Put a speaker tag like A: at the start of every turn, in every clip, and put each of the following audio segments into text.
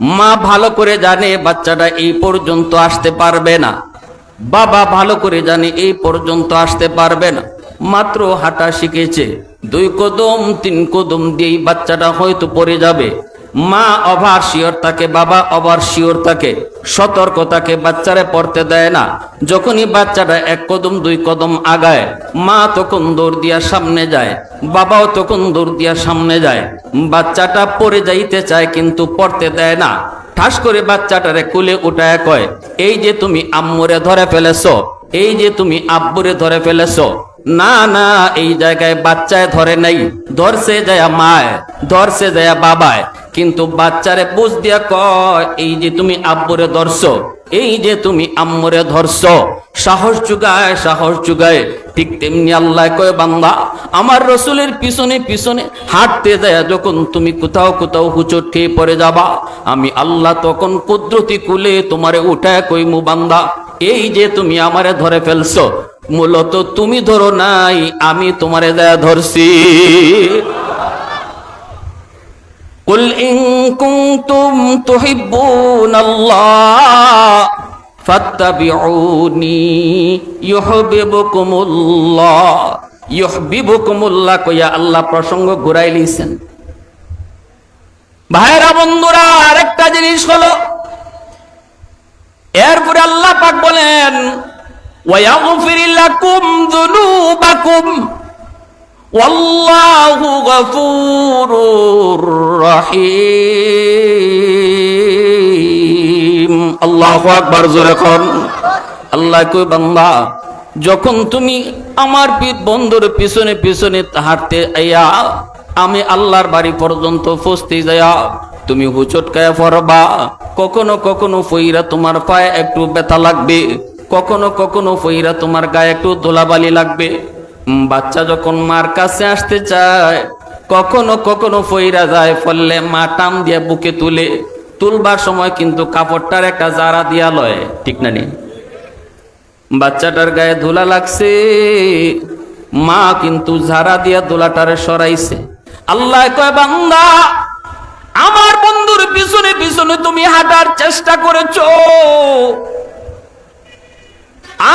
A: মা ভালো করে জানে, বাচ্চাটা এই পর্যন্ত আসতে পারবে না। বাবা ভালো করে জানে, এই পর্যন্ত আসতে পারবে না। মাত্র হাঁটা শিখেছে। দুই কদম, তিন কদম দিয়েই বাচ্চাটা হয়তো পড়ে যাবে। মা অভার শিওর থাকে বাবা অভার শিওর থাকে সতর্ক থাকে বাচ্চারে পড়তে দেয় না। যখনই বাচ্চাটা এক কদম, দুই কদম আগায়, মা তখন দৌড় দিয়া সামনে যায়, বাবাও তখন দৌড় দিয়া সামনে যায়। বাচ্চাটা পড়ে যাইতে চায় কিন্তু পড়তে দেয় না। ঠাস করে বাচ্চাটারে কুলে উঠায় কয়, এই যে তুমি আম্মুরে ধরে ফেলেছ, এই যে তুমি আব্বুরে ধরে ফেলেছ না না, এই জায়গায় বাচ্চায় ধরে নাই। ধরছে যায় মায়, ধরছে যায় বাবায়। কিন্তু বাচ্চারে বুঝ দিয়া কয়, এই যে তুমি আব্বুরে ধরছো, এই যে তুমি আম্মরে ধরছ, সাহস যুগায় সাহস যুগায় ঠিক তেমনি আল্লাহ কয়, বান্দা, আমার রসুলের পিছনে পিছনে হাঁটতে যায় যখন তুমি কোথাও কোথাও হুচট খেয়ে পড়ে যাবা, আমি আল্লাহ তখন কুদরতি কুলে তোমারে উঠায় কইমু, বান্দা, এই যে তুমি আমারে ধরে ফেলছো মূলত তুমি ধরো নাই আমি তোমারে দেয়া ধরছি قل إن كنتم تحبون الله فاتبعوني يحببكم الله يحببكم الله কইয়া আল্লাহ প্রসঙ্গ ঘুরাই লিছেন ভাইরা বন্ধুরা আরেকটা জিনিস হলো এরপরে আল্লাহ পাক বলেন ويغفر لكم ذنوبكم والله غفور رحيم الله আকবার জোরে কোন আল্লাহ কই বান্দা যখন তুমি আমার পি- বন্ধুর পিছনে পিছনে হাঁটতে আইয়া আমি আল্লাহর বাড়ি পর্যন্ত পৌঁছতে যাইয়া তুমি হুচটকায় পড়বা কখনো কখনো ফইরা তোমার পায়ে একটু ব্যথা লাগবে কখনো কখনো ফইরা তোমার গায়ে একটু ধুলাবালি লাগবে। বাচ্চা যখন মার কাছে আসতে চায়, কখনো কখনো ফইরা যায় ফললে মা টাম দিয়ে বুকে তুলে। তুলবার সময় কিন্তু কাপড়টার একটা জারা দিয়া লয়, ঠিক না নি? বাচ্চাটার গায়ে ধুলা লাগছে, মা কিন্তু ঝাড়া দিয়া ধুলাটারে সরাইছে। আল্লাহ কয়, বান্দা, আমার বন্ধুর পিছনে পিছনে তুমি হাঁটার চেষ্টা করেছ।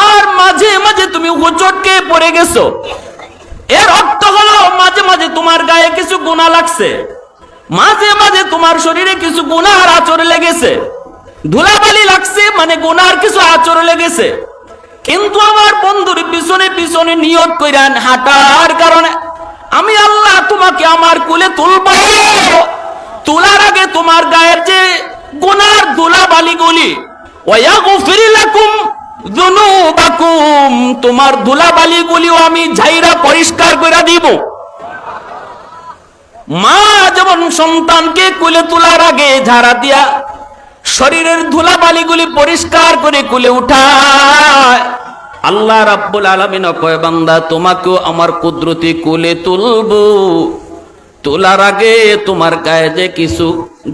A: আর মাঝে মাঝে তুমি হোচটকে পড়ে গেছো। এর অর্থ হলো, মাঝে মাঝে তোমার গায়ে কিছু গুণা লাগছে। মাঝে মাঝে তোমার শরীরে কিছু গুনার আচর লেগেছে। ধুলাবালি লাগছে মানে গুনার কিছু আচর লেগেছে। কিন্তু আমার বন্ধুর পিছনে পিছনে নিয়ত কইরান হাঁটার কারণে আমি আল্লাহ তোমাকে আমার কুলে তুলব। তোলার আগে তোমার গায়ের যে গুনার ধুলাবালিগুলি ওয়াগফির লাকুম যুনুবাকুম তোমার ধুলাবালিগুলিও আমি ঝাইরা পরিষ্কার করে দিব। মা যেমন সন্তানকে কুলে তোলার আগে ঝাড়া দিয়া শরীরের ধুলাবালিগুলি পরিষ্কার করে কুলে উঠায়, আল্লাহ রাব্বুল আলামিন কয় বান্দা, তোমাকেও আমার কুদরতি কুলে তুলবো। তোলার আগে তোমার গায়ে যে কিছু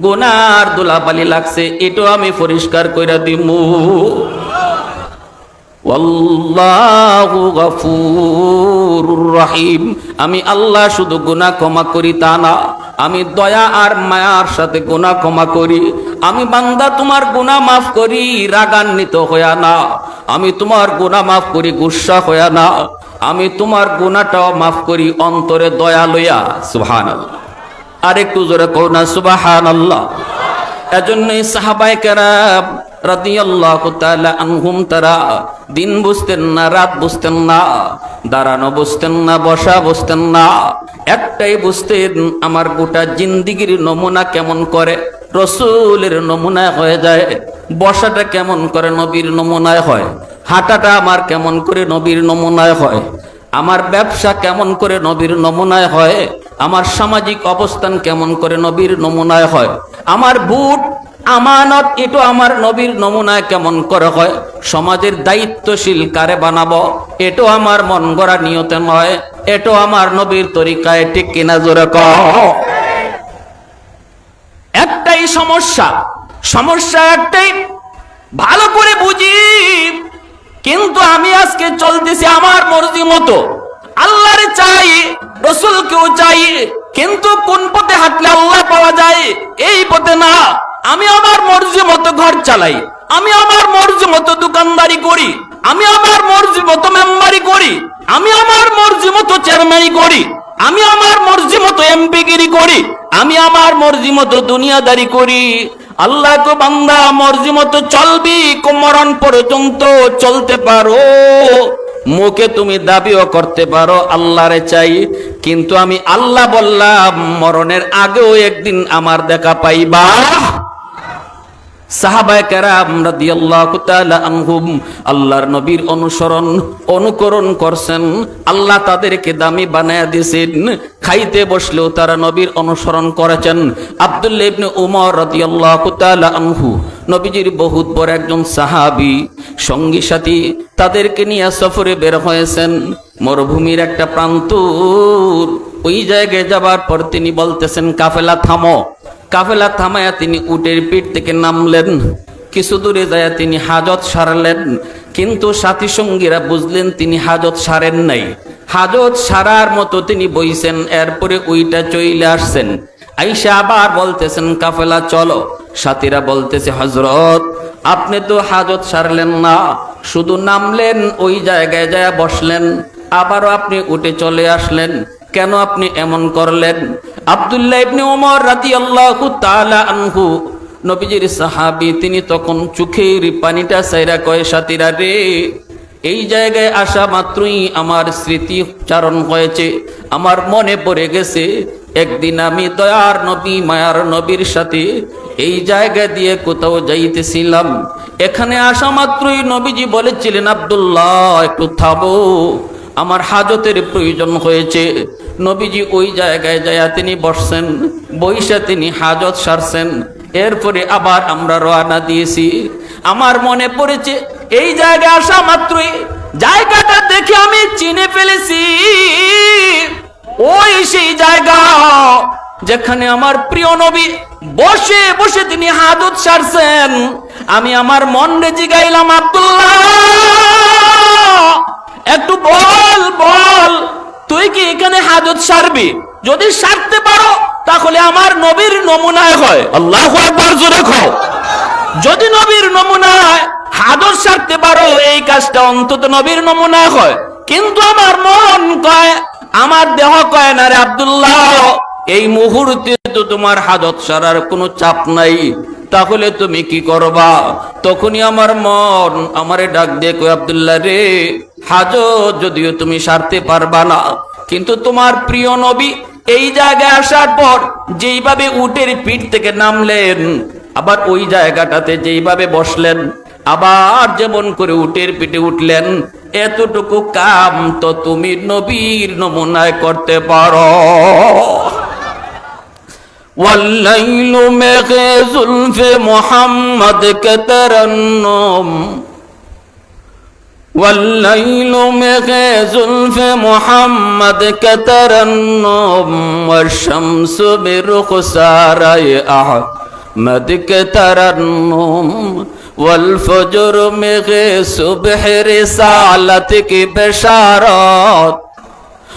A: গুনার ধুলাবালি লাগছে, এটাও আমি পরিষ্কার ওয়াল্লাহু গফুরুর রহিম। আমি আল্লাহ শুধু গুনাহ ক্ষমা করি, তা না। আমি দয়া আর মায়ার সাথে গুনাহ ক্ষমা করি। আমি বান্দা তোমার গুনাহ মাফ করি, রাগান্বিত হইয়া না। আমি তোমার গুনাহ মাফ করি, গুসা হইয়া না। আমি তোমার গুনাহটাও মাফ করি, অন্তরে দয়া লইয়া। সুহান আর একটু জোরে কও না, সুবহানাল্লাহ। এজন্যই সাহাবায়ে কেরাম তারা দিন না, রাত না না, বসা না। একটাই আমার গোটা জিন্দিগির নমুনা কেমন করে? রসুলের নমুনায় হয়ে যায়, বসাটা কেমন করে নবীর নমুনায় হয়? হাঁটাটা আমার কেমন করে নবীর নমুনায় হয়? আমার ব্যবসা কেমন করে নবীর নমুনায় হয়? আমার সামাজিক অবস্থান কেমন করে নবীর নমুনায় হয়? আমার বুট, আমানত, এটো আমার নবীর নমুনায় কেমন করে হয়? সমাজের দায়িত্বশীল কারে বানাবো? এটো আমার মন গড়া নিয়তে নয়। এটো আমার নবীর তরিকায় ঠিক কিনা জোরে কহ একটাই সমস্যা। সমস্যা একটাই, ভালো করে বুঝি। কিন্তু আমি আজকে চলতেছি আমার মর্জি মতো। আল্লাহরে চাই, রসুলকেও চাই, কিন্তু কোন পথে হাঁটলে আল্লাহ পাওয়া যায়, এই পথে না। আমি আমার মর্জি মতো ঘর চালাই, আমি আমার মর্জি মতো দোকানদারি করি, আমি আমার মর্জি মতো মেম্বারি করি, আমি আমার মর্জি মতো চেয়ারম্যানি করি, আমি আমার মর্জি মতো এমপিগিরি করি, আমি আমার মর্জি মতো দুনিয়াদারি করি। আল্লাহ কো বান্দা, মর্জি মতো চলবি, কোমরণ পর্যন্ত চলতে পারো। মুখে তুমি দাবিও করতে পারো আল্লাহরে চাই, কিন্তু আমি আল্লাহ বললাম, মরণের আগেও একদিন আমার দেখা পাইবা। সাহাবায়ে কেরাম রাদিয়াল্লাহু তাআলা আনহুম আল্লাহর নবীর অনুসরণ, অনুকরণ করছেন। আল্লাহ তাদেরকে দামি বানায়া দিয়েছেন। খাইতে বসলেও তারা নবীর অনুসরণ করেছেন। আব্দুল্লাহ ইবনে উমর রাদিয়াল্লাহু তাআলা আনহু, নবীজির বহুত বড় একজন সাহাবী, সঙ্গী সাথী, তাদেরকে নিয়ে সফরে বের হয়েছেন। মরুভূমির একটা প্রান্ত ওই জায়গায় যাবার পর তিনি বলতেছেন, কাফেলা থামো। কাফেলা থামায়া তিনি উটের পিঠ থেকে নামলেন। কিছু দূরে যায় তিনি হাজত সারলেন। কিন্তু সাথী সঙ্গীরা বুঝলেন তিনি হাজত সারেন নাই। হাজত সারার মতো তিনি বইছেন, এরপরে উইটা চইলে আসছেন। আইসা আবার বলতেছেন, কাফেলা, চলো। সাথীরা বলতেছে হজরত আপনি তো হাজত সারলেন না। শুধু নামলেন, ওই জায়গায় যায় বসলেন। আবারও আপনি উঠে চলে আসলেন। কেন আপনি এমন করলেন? আব্দুল্লাহ ইবনে ওমর রাদিয়াল্লাহু তাআলা আনহু, নবীজির সাহাবী, তিনি তখন চোখের পানিটা সাইরা কয়, সাথীরা রে, এই জায়গায় আসা মাত্রই আমার স্মৃতি চারণ হয়েছে, আমার মনে পড়ে গেছে, একদিন আমি দয়ার নবী, মায়ার নবীর সাথে এই জায়গা দিয়ে কোথাও যাইতেছিলাম। এখানে আসা মাত্রই নবীজি বলেছিলেন, আব্দুল্লাহ, একটু থামো। আমার হাজতের প্রয়োজন হয়েছে। নবীজি ওই জায়গায় যায়া তিনি বসছেন বৈশা তিনি হাজত সারছেন। এরপরে আবার আমরা রওনা দিয়েছি। আমার মনে পড়েছে, এই জায়গায় আসা মাত্রই জায়গাটা দেখে আমি চিনে ফেলেছি। ওই সেই জায়গা যেখানে আমার প্রিয় নবী বসে বসে তিনি হাজত সারছেন। আমি আমার মন রেজি গাইলাম আব্দুল্লাহ! একটু বল বল। তুই কি এখানে হাজত সারবি? যদি সারতে পারো, তাহলে আমার নবীর নমুনায় হয়। আল্লাহ জোরে যদি নবীর নমুনায় হাজত সারতে পারো, এই কাজটা অন্তত নবীর নমুনায় হয়। কিন্তু আমার মন কয়, আমার দেহ কয়, না রে আব্দুল্লাহ, এই মুহূর্তে তো তোমার হাজত সারার কোনো চাপ নাই। তাহলে তুমি কি করবা? তখনই আমার মন আমারে ডাক দিয়ে কই আব্দুল্লাহ রে হাজত যদিও তুমি সারতে পারবা না কিন্তু তোমার প্রিয় নবী এই জায়গায় আসার পর যেইভাবে উটের পিঠ থেকে নামলেন আবার ওই জায়গাটাতে যেইভাবে বসলেন আবার যেমন করে উটের পিঠে উঠলেন এতটুকু কাম তো তুমি নবীর নমুনায় করতে পারো والليل مغ زلف محمد كترنم والليل مغ زلف محمد كترنم والشمس برخسار أحمد كترنم والفجر مغ صبح رسالتك بشارات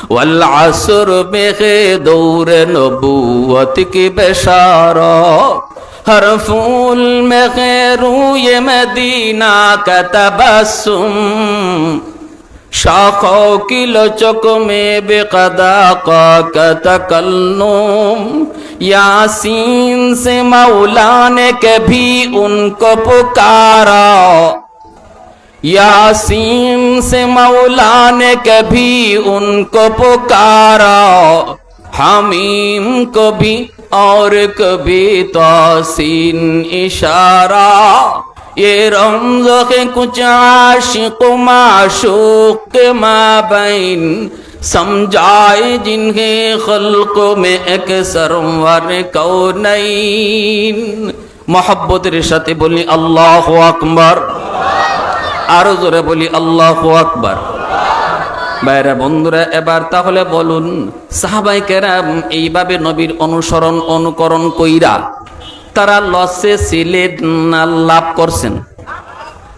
A: والعصر بغ دور نبوت کی بشارت ہر پھول میں غیروں یہ مدینہ کا تبسم شاخوں کی لچک میں بے قدا کا تکلم یاسین سے مولا نے کبھی ان کو پکارا یاسین سے مولا نے کبھی ان کو پکارا حمیم کو بھی और कभी तोसीन इशारा ये रमज के कुछ आशिक माशूक के माबैन समझाए जिन्हें खल्क में एक सरवर कौनैन मोहब्बत সাথে বলি আল্লাহ আকবার আরো জোরে বলি আল্লাহ আকবার বাইরা বন্ধুরা, এবার তাহলে বলুন, সাহাবাই কেরাম এইভাবে নবীর অনুসরণ, অনুকরণ কইরা তারা লসে ছিলেন না লাভ করছেন?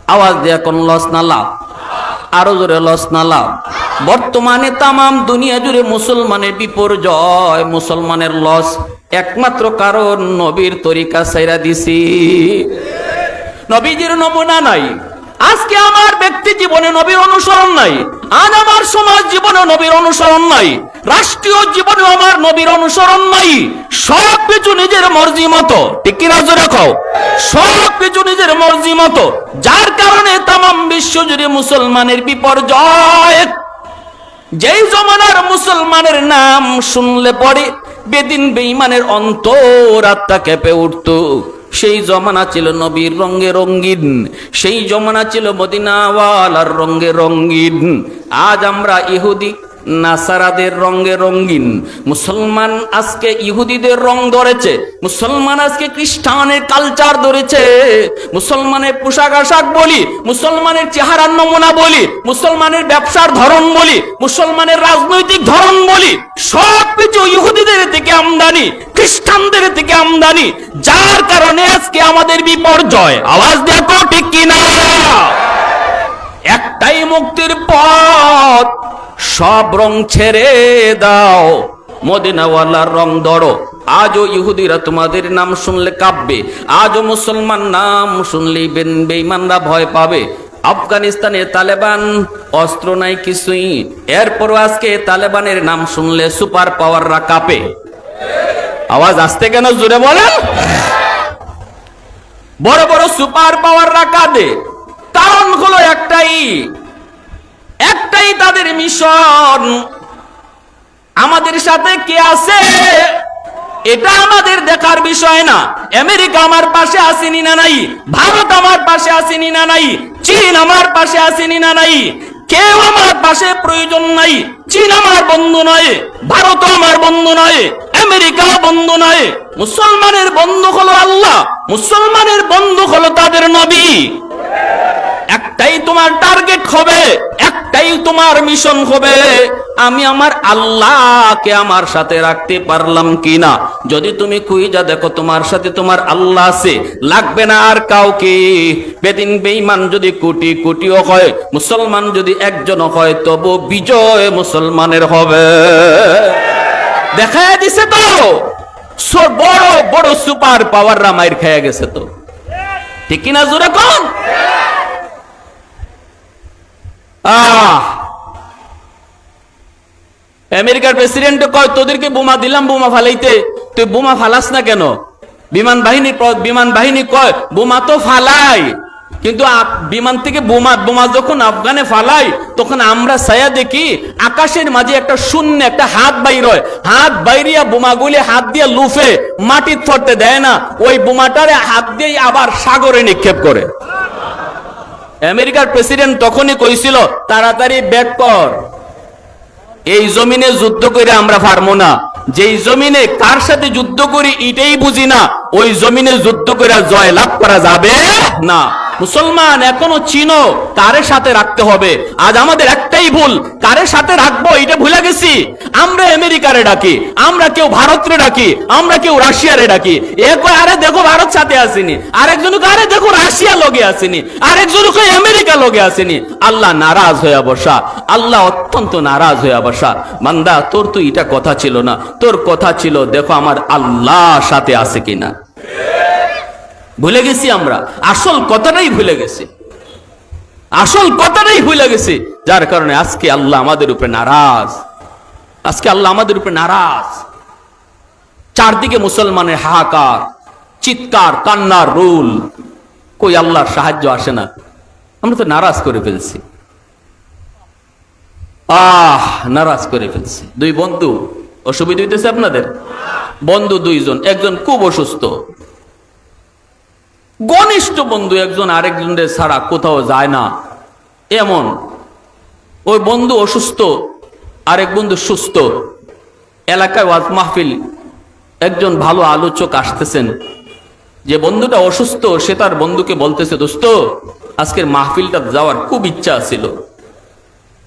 A: আওয়াজ দিয়ে কোন লস না লাভ? আরও জোরে লস না লাভ? বর্তমানে তামাম দুনিয়া জুড়ে মুসলমানের বিপর্যয়, মুসলমানের লস একমাত্র কারণ নবীর তরিকা সাইরা দিছি। নবীজির নমুনা নাই। আজকে আমার ব্যক্তি জীবনে নবীর অনুসরণ নাই। আজ আমার সমাজ জীবনে নবীর অনুসরণ নাই। রাষ্ট্রীয় জীবনে আমার নবীর অনুসরণ নাই। সব কিছু নিজের মর্জি মতো। কিনা জোরে খাও সব কিছু নিজের মর্জি মতো। যার কারণে তাম বিশ্ব জুড়ে মুসলমানের বিপর্যয়। যেই জমানার মুসলমানের নাম শুনলে পরে বেদিন বেঈমানের অন্তর আত্মা কেঁপে উঠত। সেই জমানা ছিল নবীর রঙ্গে রঙ্গিন সেই জমানা ছিল মদিনাওয়ালার রঙ্গে রঙ্গিন আজ আমরা ইহুদি নাসারাদের রঙ্গে রঙ্গিন মুসলমান আজকে ইহুদিদের রং ধরেছে, মুসলমান আজকে খ্রিস্টানের কালচার ধরেছে। মুসলমানের পোশাক আশাক বলি, মুসলমানের চেহারার নমুনা বলি, মুসলমানের ব্যবসার ধরন বলি, মুসলমানের রাজনৈতিক ধরন বলি সব কিছু ইহুদিদের থেকে আমদানি, খ্রিস্টানদের থেকে আমদানি। যার কারণে আজকে আমাদের বিপর্যয়। আওয়াজ দেখো ঠিক কিনা? একটাই মুক্তির পথ। সব রং ছেড়ে দাও, মদিনাওয়ালার রং ধরো। আজও ইহুদিরা তোমাদের নাম শুনলে কাঁপবে, আজও মুসলমান নাম শুনলেই বেইমানরা ভয় পাবে। আফগানিস্তানে তালেবান অস্ত্র নাই কিছুই, এরপরও আজকে তালেবানের নাম শুনলে সুপার পাওয়াররা কাঁপে। আওয়াজ আসতে কেন জুড়ে বলেন? বড় বড় সুপার পাওয়াররা কাঁদে। হলো একটাই। একটাই তাদের মিশন। আমাদের সাথে কে আছে? এটা আমাদের দেখার বিষয় না। আমেরিকা আমার পাশে আসেনি না নাই? ভারত আমার পাশে আসেনি না নাই? চীন আমার পাশে আসেনি না নাই? কেউ আমার পাশে প্রয়োজন নাই। চীন আমার বন্ধু নয় ভারত আমার বন্ধু নয় আমেরিকা বন্ধু নয়। মুসলমানের বন্ধু হলো আল্লাহ, মুসলমানের বন্ধু হলো তাদের নবী। একটাই তোমার টার্গেট হবে, একটাই তোমার মিশন হবে। আমি আমার আল্লাহকে আমার সাথে রাখতে পারলাম কিনা? যদি তুমি কুইজা দেখো তোমার সাথে তোমার আল্লাহ আছে, লাগবে না আর কাউকে। বেদিন বেঈমান যদি কোটি কোটিও হয়, মুসলমান যদি একজন হয়, তবু বিজয় মুসলমানের হবে। দেখা দিছে তো? বড় বড় সুপার পাওয়ার রামায়ের খেয়ে গেছে তো। ঠিক কিনা জোরে কোন? আমেরিকার প্রেসিডেন্ট কয়, তোদেরকে বোমা দিলাম, বোমা ফালাইতে। তুই বোমা ফালাস না কেন? বিমান বাহিনী বিমান বাহিনী কয়, বোমা তো ফালাই। কিন্তু বিমান থেকে বোমা বোমা যখন আফগানে ফালাই, তখন আমরা ছায়া দেখি আকাশের মাঝে একটা শূন্য, একটা হাত বাইর হয়। হাত বাইরিয়া বোমাগুলি হাত দিয়ে লুফে, মাটির ফটতে দেয় না। ওই বোমাটারে হাত দিয়ে আবার সাগরে নিক্ষেপ করে। আমেরিকার প্রেসিডেন্ট তখনই কইছিল, তাড়াতাড়ি ব্যাক কর। এই জমিনে যুদ্ধ করে আমরা পারব না। যেই জমিনে কার সাথে যুদ্ধ করি, এটাই বুঝি না, ওই জমিনে যুদ্ধ করে জয় লাভ করা যাবে না। মুসলমান, এখনও চিনো কারের সাথে রাখতে হবে? আজ আমাদের একটাই ভুল কারের সাথে রাখব এটা ভুলে গেছি। আমরা আমেরিকারে ডাকি, আমরা কেউ ভারতরে ডাকি, আমরা কেউ রাশিয়ারে ডাকি। এ কয়, আরে দেখো, ভারত সাথে আসেনি। আরেকজন আরে দেখো, রাশিয়া লগে আসেনি। আরেকজন আমেরিকা লগে আসেনি। আল্লাহ নারাজ হয়ে বসা, আল্লাহ অত্যন্ত নারাজ হয়ে বসা। মান্দা তোর তো এটা কথা ছিল না। তোর কথা ছিল, দেখো, আমার আল্লাহ সাথে আছে কিনা। ভুলে গেছি আমরা। আসল কথাটাই ভুলে গেছি। আসল কথাটাই ভুলে গেছি। যার কারণে আজকে আল্লাহ আমাদের উপরে নারাজ। আজকে আল্লাহ আমাদের উপরে নারাজ। চারদিকে মুসলমানের হাহাকার, চিৎকার, কান্নার রুল। কই আল্লাহর সাহায্য আসে না। আমরা তো নারাজ করে ফেলছি। আহ, নারাজ করে ফেলছি। দুই বন্ধু, অসুবিধা হইতেছে আপনাদের? বন্ধু দুইজন, একজন খুব অসুস্থ। ঘনিষ্ঠ বন্ধু একজন আরেকজনের ছাড়া কোথাও যায় না। এমন। ওই বন্ধু অসুস্থ, আরেক বন্ধু সুস্থ। এলাকায় ওয়াজ মাহফিল। একজন ভালো আলোচক আসতেছেন। যে বন্ধুটা অসুস্থ, সে তার বন্ধুকে বলতেছে, দোস্ত, আজকের মাহফিলটা যাওয়ার খুব ইচ্ছা ছিল।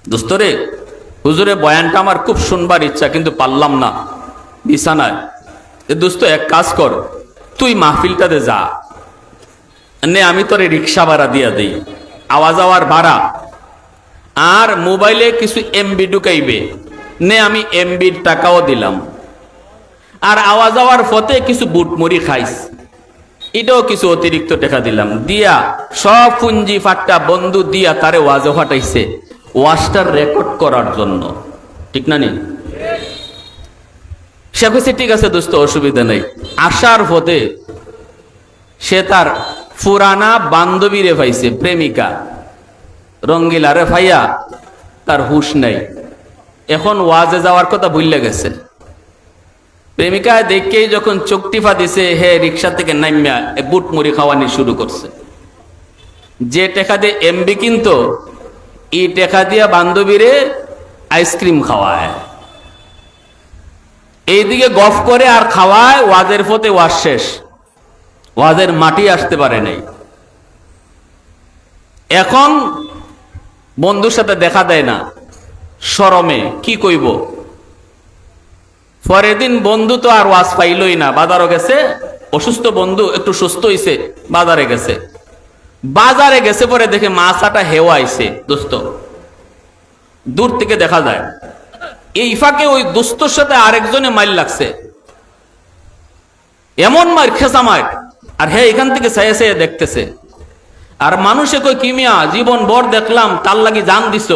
A: দোস্ত রে, হুজুরে বয়ানটা আমার খুব শুনবার ইচ্ছা, কিন্তু পারলাম না। বিছানায়। দোস্ত, এক কাজ কর। তুই মাহফিলটাতে যা। নে, আমি তোরে রিক্সা ভাড়া দিয়া দিই। আওয়াজ আওয়ার ভাড়া। আর মোবাইলে কিছু এমবি ঢুকাইবে। নে, আমি এমবির টাকাও দিলাম। আর আওয়াজ যাওয়ার পথে কিছু বুটমুড়ি খাইস। এটাও কিছু অতিরিক্ত টাকা দিলাম। দিয়া সব পুঞ্জি ফাট্টা বন্ধু দিয়া তারে ওয়াজও ফাটাইছে। ওয়াজটার রেকর্ড করার জন্য। ঠিক না নি? সে ঠিক আছে দোস্ত, অসুবিধা নেই। আসার পথে সে তার পুরানা বান্ধবীরে পাইছে প্রেমিকা। রঙ্গিলারে ভাইয়া, তার হুশ নাই। এখন ওয়াজে যাওয়ার কথা ভুললে গেছে। প্রেমিকা দেখেই যখন চোখ টিফা দিছে হে রিক্সা থেকে নামিয়া বুট মুড়ি খাওয়ানি শুরু করছে। যে টেকা দিয়ে এমবি কিনতো, ই টেকা দিয়া বান্ধবীরে আইসক্রিম খাওয়ায়। এইদিকে গফ করে আর খাওয়ায়, ওয়াজের ফতে ওয়াজ শেষ। ওয়াজের মাটি আসতে পারে নাই। এখন বন্ধুর সাথে দেখা দেয় না, সরমে, কি কইব? পরের দিন বন্ধু তো আর ওয়াজ পাইলই না, বাজারও গেছে, অসুস্থ বন্ধু একটু সুস্থ হইছে, বাজারে গেছে। বাজারে গেছে পরে দেখে মাছাটা হেওয়া আইছে দোস্ত। দূর থেকে দেখা যায়, এই ফাঁকে ওই দোস্তর সাথে আরেকজনে মাইল লাগছে। এমন মার খেসা মার আর হ্যাঁ এখান থেকে সায়ে সায়ে দেখতেছে। আর মানুষে কই কিমিয়া জীবন বর দেখলাম, তার লাগি জান দিছ।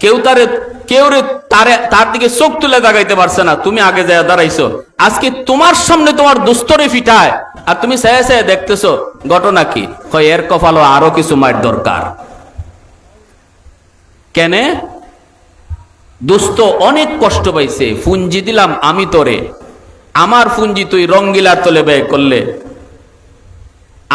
A: কেউ তারে, কেউ রে তারে, তার দিকে চোখ তুলে দাগাইতে পারছে না, তুমি আগে যায় দাঁড়াইছো। আজকে তোমার সামনে তোমার দুস্তরে ফিটায়। আর তুমি সায়ে সায়ে দেখতেছো, ঘটনা কি? হয় এর কপালো আরও কিছু মায়ের দরকার। কেনে? দোস্ত, অনেক কষ্ট পাইছে, ফুঞ্জি দিলাম আমি তোরে। আমার ফুঞ্জি তুই রঙ্গিলার তলে ব্যয় করলে।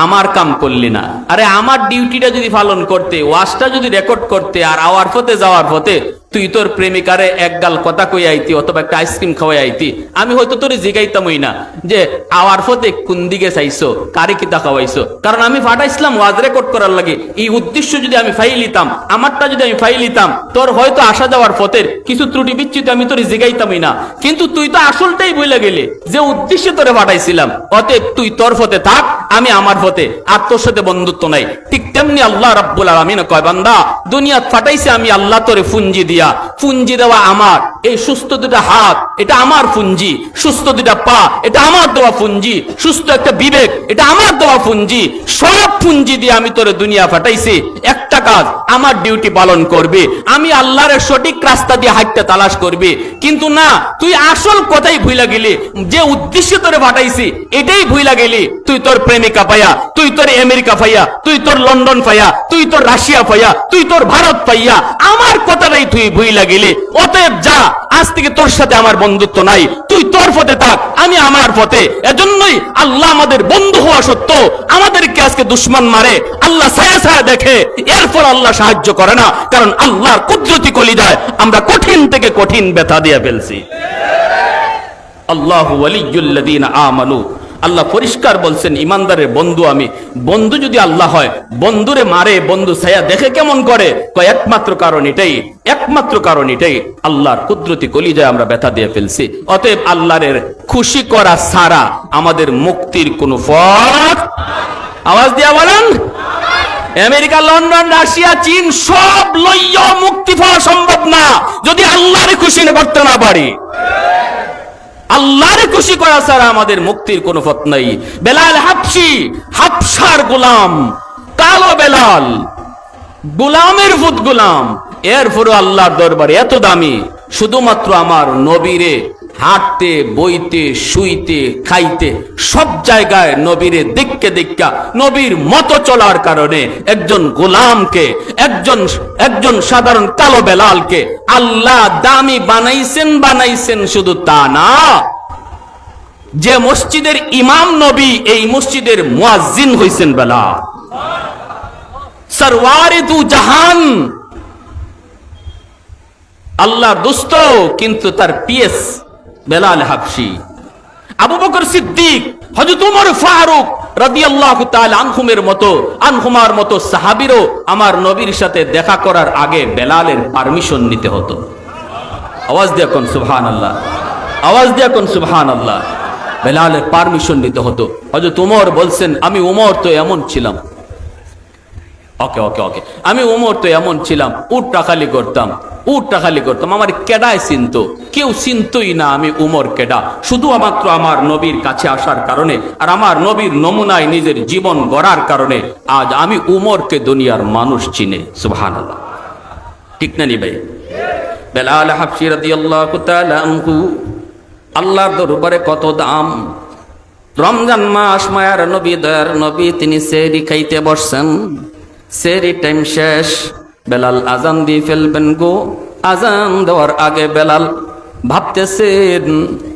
A: আমার কাম করলি না। আরে আমার ডিউটিটা যদি পালন করতে ওয়াজটা যদি রেকর্ড করতে, আর আওয়ার পথে যাওয়ার পথে তুই তোর প্রেমিকারে এক গাল কথা কই আইতি অথবা একটা আইসক্রিম খাওয়াই আইতি, আমি হয়তো তোরে জিগাইতামই না যে আওয়ার পথে কোন দিকে চাইছো, কারে কিতা খাওয়াইছো। কারণ আমি ফাটাইছিলাম ওয়াজ রেকর্ড করার লাগে, এই উদ্দেশ্য যদি আমি ফাইলিতাম, আমারটা যদি আমি ফাইলিতাম, তোর হয়তো আসা যাওয়ার পথের কিছু ত্রুটি বিচ্ছিত আমি তোর জিগাইতামই না। কিন্তু তুই তো আসলটাই বইলে গেলি, যে উদ্দেশ্যে তোরে ফাটাইছিলাম অতএব তুই তোর পথে থাক, আমি আমার পথে আর তোর সাথে বন্ধুত্ব নাই। ঠিক তেমনি আল্লাহ রাব্বুল আলামিন কয়, বান্দা, দুনিয়া ফাটাইছে আমি আল্লাহ তোরে ফুঞ্জি দিয়া। ফুঞ্জি দেওয়া আমার, এই সুস্থ দুটা হাত, এটা আমার ফুঞ্জি। সুস্থ দুটা পা, এটা আমার দেওয়া ফুঞ্জি। সুস্থ একটা বিবেক, এটা আমার দেওয়া ফুঞ্জি। সব ফুঞ্জি দিয়ে আমি তোরে দুনিয়া ফাটাইছি। একটা কাজ, আমার ডিউটি পালন করবে। আমি আল্লাহর সঠিক রাস্তা দিয়ে হাঁটতে তালাশ করবে। কিন্তু না, তুই আসল কথাই ভুইলা গেলি। যে উদ্দেশ্যে তোরে পাঠাইছি এটাই ভুইলা গেলি। তুই তোর প্রেমিকা পাইয়া তুই তোর আমেরিকা পাইয়া তুই তোর লন্ডন পাইয়া তুই তোর রাশিয়া পাইয়া তুই তোর ভারত পাইয়া আমার কথাটাই তুই ভুইলা গেলি। অতএব যা, আজ থেকে তোর সাথে আমার বন্ধুত্ব নাই। তুই তোর পথে থাক, আমি আমার পথে। এজন্যই আল্লাহ আমাদের বন্ধু হওয়া সত্ত্বেও আমাদেরকে আজকে দুশ্মন মারে। আল্লাহ ছায়া ছায়া দেখে, এরপর আল্লাহ সাহায্য করে না, কারণ আল্লাহর কুদরতি কলি যায় আমরা কঠিন থেকে কঠিন ব্যথা দিয়ে ফেলছি। আল্লাহ ওয়ালিয়ুল্লাযীন আমানু। আল্লাহ পরিষ্কার বলছেন, ইমানদারের বন্ধু আমি। বন্ধু যদি আল্লাহ হয়, বন্ধুরে মারে, বন্ধু ছায়া দেখে কেমন করে? কয়, একমাত্র কারণ এটাই, একমাত্র কারণ এটাই। আল্লাহর কুদরতি কলিজায় আমরা ব্যথা দিয়ে ফেলছি। অতএব আল্লাহরের খুশি করা ছাড়া আমাদের মুক্তির কোনো পথ আওয়াজ দিয়া বলেন। আমেরিকা, লন্ডন, রাশিয়া, চীন সব লইয়া মুক্তি পাওয়া সম্ভব না। যদি আল্লাহরে খুশি করতে না পারি আল্লাহরে খুশি করা ছাড়া আমাদের মুক্তির কোনো পথ নাই। বেলাল হাফসি, হাফসার গোলাম, কালো বেলাল, গোলামের ফুত গোলাম। এরপরও আল্লাহর দরবারে এত দামি, শুধুমাত্র আমার নবীরে হাঁটতে, বইতে, শুইতে, খাইতে, সব জায়গায় নবীরে দেখকে দেখা নবীর মতো চলার কারণে একজন গোলামকে, একজন একজন সাধারণ কালো বেলালকে আল্লাহ দামি বানাইছেন বানাইছেন শুধু তা না। যে মসজিদের ইমাম নবী, এই মসজিদের মুয়াজ্জিন হইছেন বেলা সরওয়ারে দু জাহান। আল্লাহ দোস্ত, কিন্তু তার পিএস বেলাল হাবশি, আবু বকর সিদ্দিক, হযরত ওমর ফারুক রাদিয়াল্লাহু তাআলা আনহুমের মতো, আনহুমার মতো সাহাবীরও আমার নবীর সাথে দেখা করার আগে বেলালের পারমিশন নিতে হতো। আওয়াজ দিয়া কোন সুবহানাল্লাহ, আওয়াজ দিয়া কোন সুবহানাল্লাহ, বেলালের পারমিশন নিতে হতো। হযরত ওমর বলছেন, আমি ওমর তো এমন ছিলাম। ওকে ওকে ওকে আমি উমর তো এমন ছিলাম, উটটা খালি করতাম, উটটা খালি করতাম। আমার কেডায় চিনত, কেউ চিনতই না আমি উমর কেডা। শুধু মাত্র আমার নবীর কাছে আসার কারণে আর আমার নবীর নমুনায় নিজের জীবন গড়ার কারণে আজ আমি উমরকে দুনিয়ার মানুষ চিনে সুবহান ঠিক না নি ভাই? বেলাল হাফসি আল্লাহর দরবারে কত দাম। রমজান মাস মায়ার নবী দয়ার নবী, তিনি সেরি খাইতে বসছেন। সেরি টাইম শেষ। বেলাল আজান দিয়ে ফেলবেন গো। আজান দেওয়ার আগে বেলাল ভাবতেছেন,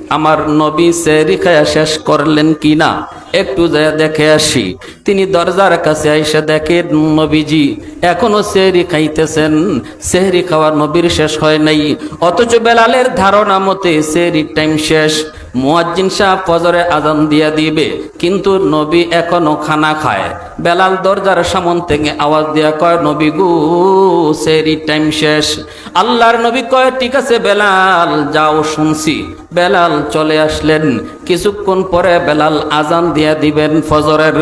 A: আমার নবী সেরি খায়া শেষ করলেন কিনা? একটু যায় দেখে আসি। তিনি দরজার কাছে আইসা দেখেন, নবীজি এখনও সেহরি খাইতেছেন। সেহরি খাওয়ার নবীর শেষ হয় নাই। অথচ বেলালের ধারণা মতে সেহরির টাইম শেষ। মুয়াজ্জিন শাহ ফজরে আজান দিয়া দিবে, কিন্তু নবী এখনও খানা খায়। বেলাল দরজার সামন থেকে আওয়াজ দিয়া কয়, নবী গু সেরি টাইম শেষ। আল্লাহর নবী কয়, ঠিক আছে বেলাল, যাও শুনছি। বেলাল চলে আসলেন। কিছুক্ষণ পরে বেলাল আজান দিয়া দিবেন ফজরের।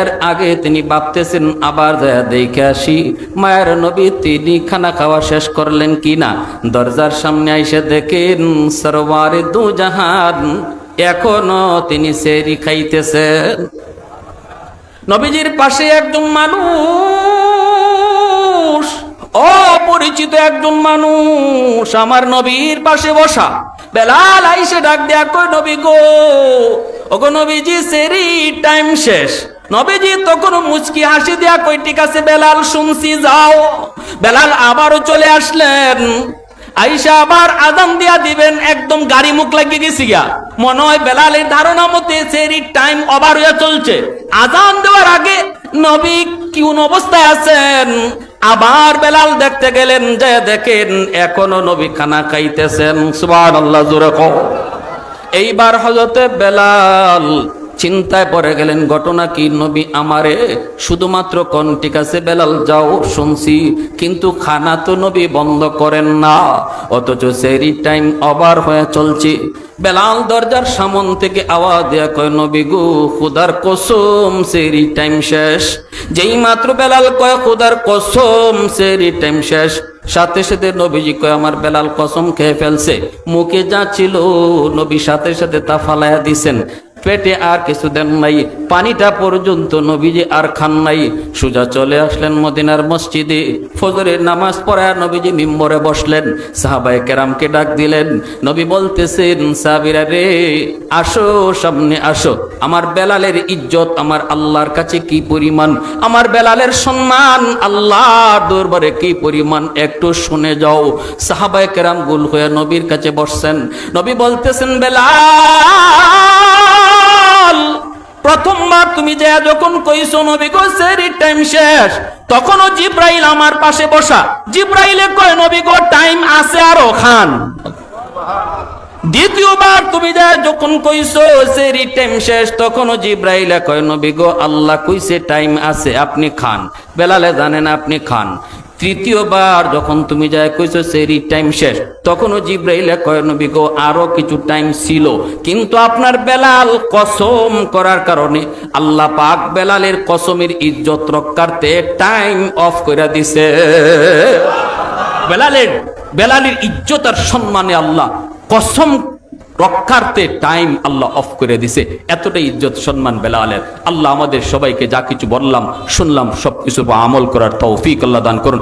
A: এর আগে তিনি ভাবতেছেন, আবার দেখে আসি, মায়ের নবী তিনি খানা খাওয়া শেষ করলেন কিনা দরজার সামনে এসে দেখেন সরওয়ারে দু জাহান এখনও তিনি সেরি খাইতেছেন। নবীজির পাশে একজন মানুষ, অপরিচিত একজন মানুষ, আমার নবীর পাশে বসা। বেলাল আইসে ডাক দেয়া কই নবী গো, ওগো নবীজি সেরি টাইম শেষ। নবীজি তখন মুচকি হাসি দেয়া কই ঠিক আছে বেলাল, শুনছি, যাও। বেলাল আবারও চলে আসলেন। আইসা আবার আজান দিয়া দিবেন, একদম গাড়ি মুখ লাগিয়ে গেছি গিয়া। মনে হয় বেলালের ধারণা মতে সেরি টাইম ওভার হয়ে চলছে। আজান দেওয়ার আগে নবী কোন অবস্থায় আছেন? আবার বেলাল দেখতে গেলেন যে দেখেন এখনও নবী খানা খাইতেছেন সুবান আল্লাহ জোরে কও। এইবার হজরতে বেলাল চিন্তায় পড়ে গেলেন, ঘটনা কি নবী আমারে? শুধুমাত্র কোন ঠিক আছে বেলাল, যাও শুনছি। কিন্তু খানা তো নবী বন্ধ করেন না, অথচ সেরি টাইম ওভার হয়ে চলছে। বেলাল দরজার সামন থেকে আওয়াজ দেয়া কয়, নবী গো, খুদার কসম সেরি টাইম শেষ। যেই মাত্র বেলাল কয়, খুদার কসম সেরি টাইম শেষ। সাথে সাথে নবীজি কয়, আমার বেলাল কসম খেয়ে ফেলছে। মুখে যা ছিল, নবী সাথে সাথে তা ফালাইয়া দিছেন। পেটে আর কিছু দেন নাই। পানিটা পর্যন্ত নবীজি আর খান নাই। সুজা চলে আসলেন মদিনার মসজিদে। ফজরের নামাজ পড়ায় নবীজি মিম্বরে বসলেন। সাহাবাই কেরামকে ডাক দিলেন, নবী বলতেছেন সাবিরা রে, আসো, সামনে আসো। আমার বেলালের ইজ্জত আমার আল্লাহর কাছে কি পরিমাণ? আমার বেলালের সম্মান আল্লাহ দরবারে কি পরিমাণ? একটু শুনে যাও। সাহাবাই কেরাম গুল হয়ে নবীর কাছে বসছেন। নবী বলতেছেন, বেলাল প্রথমবার তুমি যে যখন কইছো নবী গো সেরি টাইম শেষ। তখনও জিব্রাইল আমার পাশে বসা। জিব্রাইলে কয়, নবী গো টাইম আছে আরও, খান। দ্বিতীয়বার তুমি যা যখন কইছো সেরি টাইম শেষ। তখনও জিব্রাইলে কয়, নবী গো, আল্লাহ কইছে টাইম আছে, আপনি খান। বেলালে জানেন, আপনি খান। তৃতীয়বার যখন তুমি যাই কইছো সেরি টাইম শেষ, তখনও জিব্রাইলে কয়, নবী গো, আরও কিছু টাইম ছিল। কিন্তু আপনার বেলাল কসম করার কারণে আল্লাহ পাক বেলালের কসমের ইজ্জত রক্ষার্থে টাইম অফ করে দিছে। বেলালের বেলালের ইজ্জত আর সম্মানে আল্লাহ কসম রক্ষার্থে টাইম আল্লাহ অফ করে দিছে। এতটাই ইজ্জত সম্মান বেলালের। আল্লাহ আমাদের সবাইকে যা কিছু বললাম, শুনলাম, সবকিছু আমল করার তৌফিক আল্লাহ দান করুন।